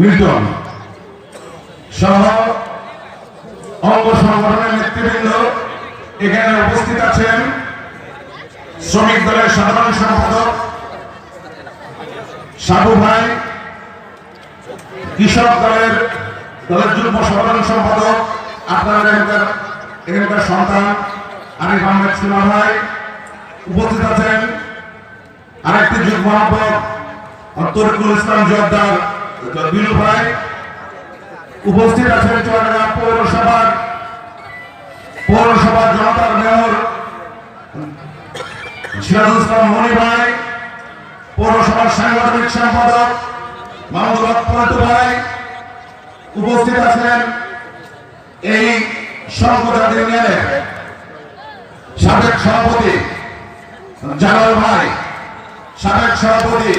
Milton সহ অঙ্গ সংগঠনের নেতৃবৃন্দ এখানে উপস্থিত আছেন শ্রমিক দলের সাধারণ সম্পাদক সাবু ভাই, কৃষক দলের দলের যুগ্ম সাধারণ সম্পাদক, আপনার এখানকার এখানকার সন্তান, আরিফ আহমেদ সিমা ভাই উপস্থিত আছেন। আরেকটি যুগ্ম আহ্বায়ক তরিকুল ইসলাম জর্দার বিনু ভাই। উপস্থিত আছেন চুয়াডাঙ্গা পৌরসভার পৌরসভার জনতার মেয়র সিরাজুল ইসলাম মনি ভাই, পৌরসভার সাংগঠনিক সম্পাদক মাহমুদ ভাই। উপস্থিত আছেন এই সংকটাদ ইউনিয়নের সাবেক সভাপতি জালাল ভাই, সাবেক সভাপতি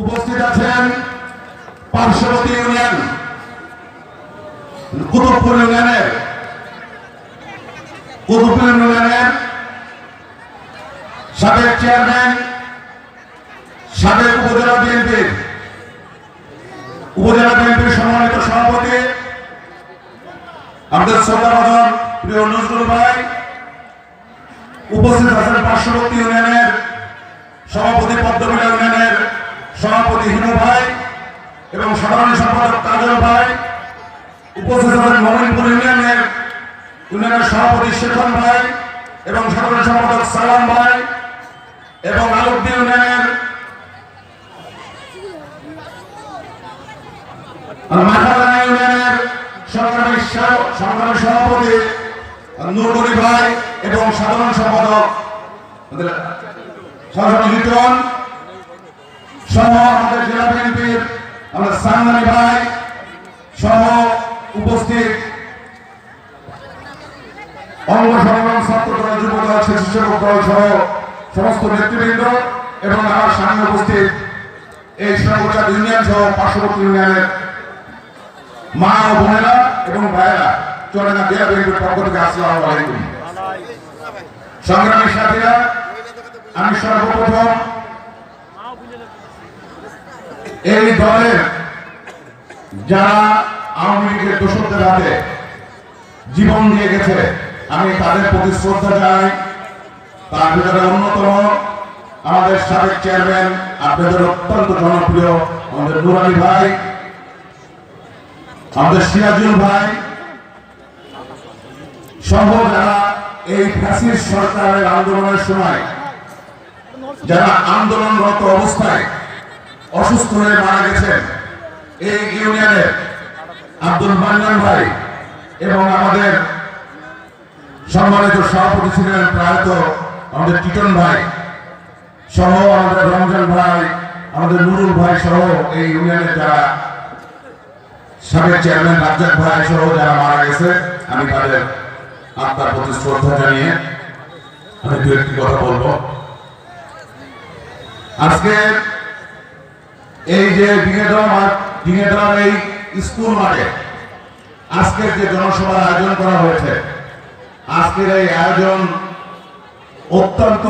উপস্থিত আছেন পার্শ্ববর্তী ইউনিয়ন, কুতুবপুর ইউনিয়নের কুতুবপুর ইউনিয়নের সাবেক চেয়ারম্যান, সাবেক উপজেলা বিএনপির উপজেলা বিএনপির সম্মানিত সভাপতি, আমাদের শ্রদ্ধাভাজন প্রিয় নজরুল ভাই, উপস্থিত আছেন পার্শ্ববর্তী ইউনিয়নের সভাপতি পদ্মবিলা সভাপতি হিমু ভাই এবং সাধারণ সম্পাদক কাজল ভাই, উপস্থিত আছেন মোমিনপুর ইউনিয়নের ইউনিয়নের সভাপতি শেখন ভাই এবং সাধারণ সম্পাদক সালাম ভাই এবং আলোকদি ইউনিয়নের ইউনিয়নের সংগ্রামী সংগ্রামী সভাপতি নুরগরি ভাই এবং সাধারণ সম্পাদক লিটন সহ আমাদের ভাই সহ উপস্থিত অঙ্গ সমস্ত নেতৃবৃন্দ এবং আমার উপস্থিত এই সোনাগুড়া ইউনিয়ন সহ পার্শ্ববর্তী ইউনিয়নের মা ও এবং ভাইয়েরা। চলেনা জেলা বিএনপির পক্ষ সাথীরা, আমি সর্বপ্রথম এই দলের যারা আওয়ামী লীগের দোষকদের হাতে জীবন দিয়ে গেছে, আমি তাদের প্রতি শ্রদ্ধা জানাই। তার ভিতরে অন্যতম আমাদের সাবেক চেয়ারম্যান, আপনাদের অত্যন্ত জনপ্রিয় আমাদের নুরানি ভাই, আমাদের সিরাজুল ভাই সহ যারা এই ফ্যাসিস সরকারের আন্দোলনের সময়, যারা আন্দোলনরত অবস্থায় অসুস্থ হয়ে মারা গেছেন এই ইউনিয়নের আব্দুল মান্নান ভাই এবং আমাদের সম্মানিত সভাপতি ছিলেন প্রায়ত আমাদের টিটন ভাই সহ আমাদের রমজান ভাই, আমাদের নুরুল ভাই সহ এই ইউনিয়নের যারা সাবেক চেয়ারম্যান রাজ্জাক ভাই সহ যারা মারা গেছে, আমি তাদের আত্মার প্রতি শ্রদ্ধা জানিয়ে আমি দু একটি কথা বলব। আজকে এই যে ডিঙেদম ডিঙেদম এই স্কুল মাঠে আজকের যে জনসভার আয়োজন করা হয়েছে আজকের এই আয়োজন অত্যন্ত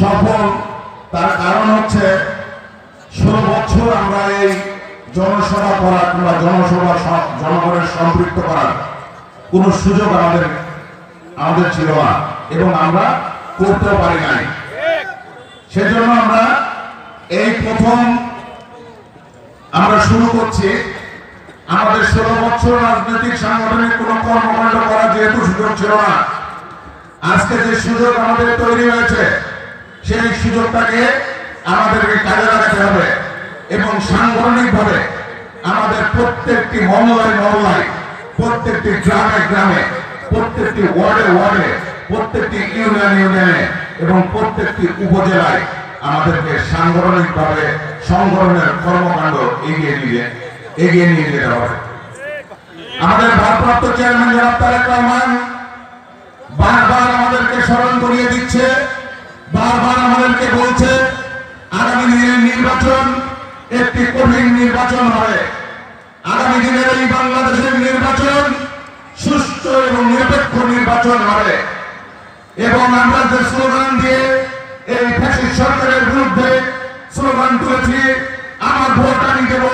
সফল। তার কারণ হচ্ছে ষোলো বছর আমরা এই জনসভা করার কিংবা জনসভা জনগণের সম্পৃক্ত করার কোন সুযোগ আমাদের আমাদের ছিল না এবং আমরা করতেও পারি নাই। সেজন্য আমরা এই প্রথম আমরা শুরু করছি। আমাদের ষোলো বছর রাজনৈতিক সাংগঠনিক কোন কর্মকাণ্ড করার যেহেতু সুযোগ ছিল না, আজকে যে সুযোগ আমাদের তৈরি হয়েছে, সেই সুযোগটাকে আমাদেরকে কাজে লাগাতে হবে এবং সাংগঠনিক ভাবে আমাদের প্রত্যেকটি মহল্লায় মহল্লায়, প্রত্যেকটি গ্রামে গ্রামে, প্রত্যেকটি ওয়ার্ডে ওয়ার্ডে, প্রত্যেকটি ইউনিয়ন ইউনিয়নে এবং প্রত্যেকটি উপজেলায় আমাদেরকে সাংগঠনিক ভাবে সংগঠনের কর্মকাণ্ড এগিয়ে নিয়ে এগিয়ে নিয়ে যেতে হবে। আমাদের ভারপ্রাপ্ত চেয়ারম্যান জনাব তারেক রহমান বারবার আমাদেরকে স্মরণ করিয়ে দিচ্ছে, বারবার আমাদেরকে বলছে, আগামী দিনের নির্বাচন একটি কঠিন নির্বাচন হবে। আগামী দিনের এই বাংলাদেশের নির্বাচন সুষ্ঠু এবং নিরপেক্ষ নির্বাচন হবে। এবং আমরা যে স্লোগান দিয়ে এই ফ্যাসিস্ট সরকারের বিরুদ্ধে ভোট আমি দেব,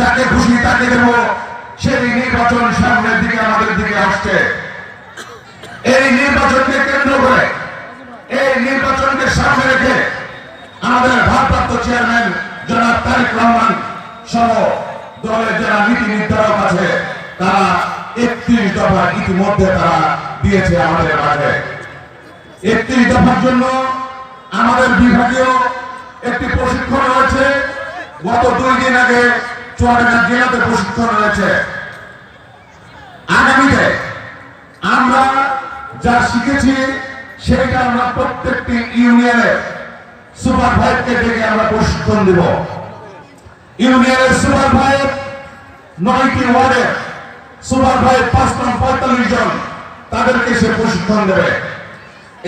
যাকে খুশি তাকে দেব, সেই নির্বাচন সামনের দিকে আমাদের দিকে আসছে। এই নির্বাচনকে কেন্দ্র করে, এই নির্বাচনকে সামনে রেখে আমাদের ভারপ্রাপ্ত চেয়ারম্যান জনাব তারেক রহমান সহ দলের যারা নীতি নির্ধারক আছে, তারা একত্রিশ দফা ইতিমধ্যে তারা দিয়েছে আমাদের মাঝে একত্রিশ দফার জন্য আমাদের বিভাগীয় একটি প্রশিক্ষণ রয়েছে। গত দুই দিন আগে চুয়াডাঙ্গা জেলাতে প্রশিক্ষণ রয়েছে। আগামীতে আমরা যা শিখেছি সেটা আমরা প্রত্যেকটি ইউনিয়নের সুপার ভাইকে ডেকে আমরা প্রশিক্ষণ দেব। ইউনিয়নের সুপার ভাই নয়টি ওয়ার্ডের সুপার ভাই পাঁচ নং পঁয়তাল্লিশ জন তাদেরকে সে প্রশিক্ষণ দেবে।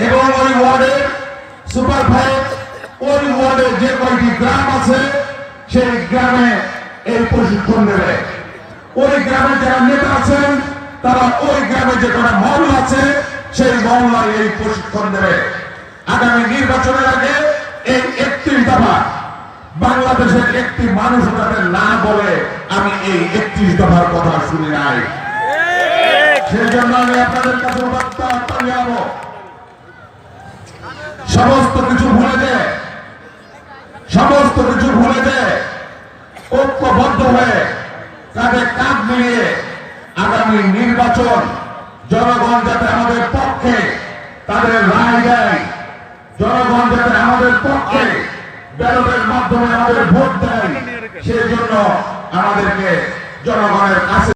এবং ওই ওয়ার্ডের সুপার ভাই ওই ওয়ার্ডে যে কয়টি গ্রাম আছে, সেই গ্রামে এই প্রশিক্ষণ দেবে ওই গ্রামে যারা নেতা আছেন, তারা ওই গ্রামে যে কোনো মহল আছে, সেই মহল্লায় এই প্রশিক্ষণ দেবে আগামী নির্বাচনের আগে এই একত্রিশ দফা, বাংলাদেশের একটি মানুষ যাতে না বলে, আমি এই একত্রিশ দফার কথা শুনি নাই। সেই জন্য আমি আপনাদের কাছে বার্তা আহ্বান জানাব সমস্ত কিছু ভুলে যায় সমস্ত কিছু ভুলে যায় ঐক্যবদ্ধ হয়ে তাদের কাঁধ মিলিয়ে আগামী নির্বাচন জনগণ যাতে আমাদের পক্ষে তাদের রায় দেয়, জনগণ যাতে আমাদের পক্ষে ব্যালটের মাধ্যমে আমাদের ভোট দেয় সেই জন্য আমাদেরকে জনগণের কাছে